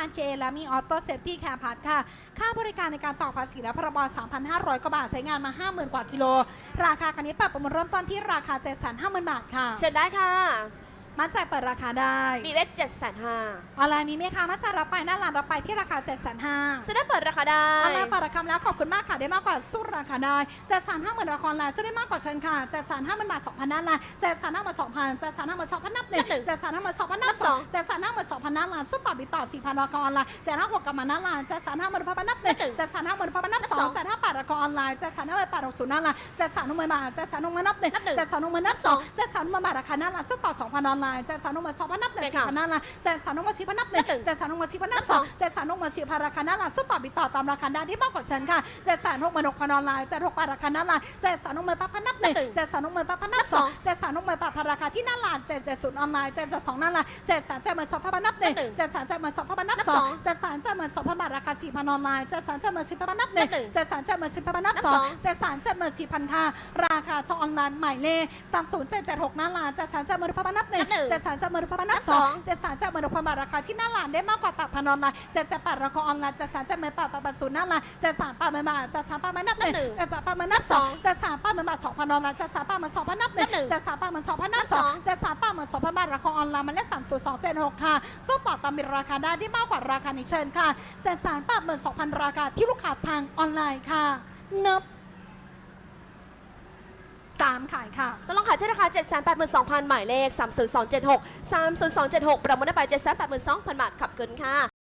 าร KA และมีออโต้เซฟตี้แคร์พัทค่ะ ค่าบริการในการต่อภาษีและพรบ 3,500 กว่าบาทใช้งานมา 50,000 กว่ากิโล ราคาคันนี้ปรับประมูลเริ่มต้นที่ราคา 750,000 บาทค่ะ เชิญได้ค่ะ มั่นใจเปิดราคาได้บีเวสเจ็ดแสนห้าออนไลน์มีไหมคะมั่นใจรับไปหน้าร้านรับไปที่ราคา750,000ซื้อได้เปิดราคาได้ออนไลน์เปิดราคาแล้วขอบคุณมากค่ะได้มากกว่าสู้ราคาได้จะสารห้าหมื่นราคาออนไลน์สู้ได้มากกว่าฉันค่ะจะสารห้าหมื่นบาทสองพันนั่นละจะสารห้าหมื่นสองพันจะสารห้าหมื่นสองพันนับหนึ่งนับหนึ่งจะสารห้าหมื่นสองพันนับนับสสอองงจะสารห้าหมื่นสองพันนั่นละสู้ต่อบิต่อสี่พันราคาออนไลน์จะห้าหกกับมานั่นละจะสารห้าหมื่นพันนับหนึ่งนับหนึ่งจะสารห้าหมื่นพันนับนับสสอองงจะห้า แปดราคาออนไลน์จะสารห้าหมื่นแปดหกศูนย์นั่นละจะสารหนึ่งหมื่นบาทจะสารหนึ่งหมื่นนับหนึ่งนับหนึ่งจะสารหนึ่งหมื่นนับสองจะสารหนึ่งหมื่นบาทราคานั่นละสู้ต่อสองพันออนไลน์จะสารหนึ่งหมื่นสองพันนับหนึ่งเลยสี่ค่ะพันนั่นละจะสารหนึ่งหมื่นสี่พันนับหนึ่งนับหนึ่งจะสารหนึ่งหมื่นสี่พันนับนับสสอองงเจ็ดสารหกหมื่นสี่พันราคาหน้าร้านสู้ต่อบิดต่อตามราคาได้ที่มากกว่าฉันค่ะเจ็ดสารหกหมื่นหกพันออนไลน์เจ็ดหกพันราคาหน้าร้านเจ็ดสารหกหมื่นแปดพันนับหนึ่งนับหนึ่งเจ็ดสารหกหมื่นแปดพันนับนับสสอองงเจ็ดสารหกหมื่นแปดพันราคาที่หน้าร้านเจ็ดเจ็ดศูนย์ออนไลน์เจ็ดเจ็ดสองหน้าร้านเจ็ดสารเจ็ดหมื่นสองพันนับหนึ่งนับหนึ่งเจ็ดสารเจ็ดหมื่นสองพันนับนับสสอองงเจ็ดสารเจ็ดหมื่นสองพันบาทราคาสี่พันออนไลน์เจ็ดสารเจ็ดหมื่นสี่พันนับหนึ่งนับหนึ่งเจ็ดสารเจ็ดหมื่นสี่พันนับนับสสอองงเจ็ดสารเจ็ดหมื่นสี่พันค่ะราคาช่องออนไลน์หมายเลขสามศูนย์เจ็ดเจ็ดหกหน้าร้านเจ็ดสารเจ็ดหมื่นพันนับหนึ่งนับหนึ่งเจ็ดสารเจ็ดหมื่นพันนับสองเจ็ดสาร เจ็ดหมื่นหกพันบาทราคาที่หน้าร้านได้มากกว่าตัดพันออนไลน์เจ็ดเจ็ดแปดราคาออนไลน์เจ็ดสารเจ็ดหมื่นแปดแปดแปดศูนย์หน้าร้านเจ็ดสามแปดหมื่นบาทเจ็ดสามแปดหมื่นนับหนึ่งนับหนึ่งเจ็ดสามแปดหมื่นนับสองเจ็ดสามแปดหมื่นบาทสองพันออนไลน์เจ็ดสามแปดหมื่นสองพันนับหนึ่งนับหนึ่งเจ็ดสามแปดหมื่นสองพันนับสองเจ็ดสามแปดหมื่นสองพันบาทราคาออนไลน์มันเลขสามศูนย์สองเจ็ดหกค่ะสู้ต่อตามมีราคาได้ที่มากกว่าราคานี้เชิญค่ะเจ็ดสามแปดหมื่นสองพันราคาที่ลูกค้าทางออนไลน์ค่ะนับ 3 ขายค่ะต้องลองขายที่ราคา 7 8 2 0 0 0 หมายเลข 30276 30276 ประมูลได้ไป 7 8 2 0 0 0 บาทขับเกินค่ะ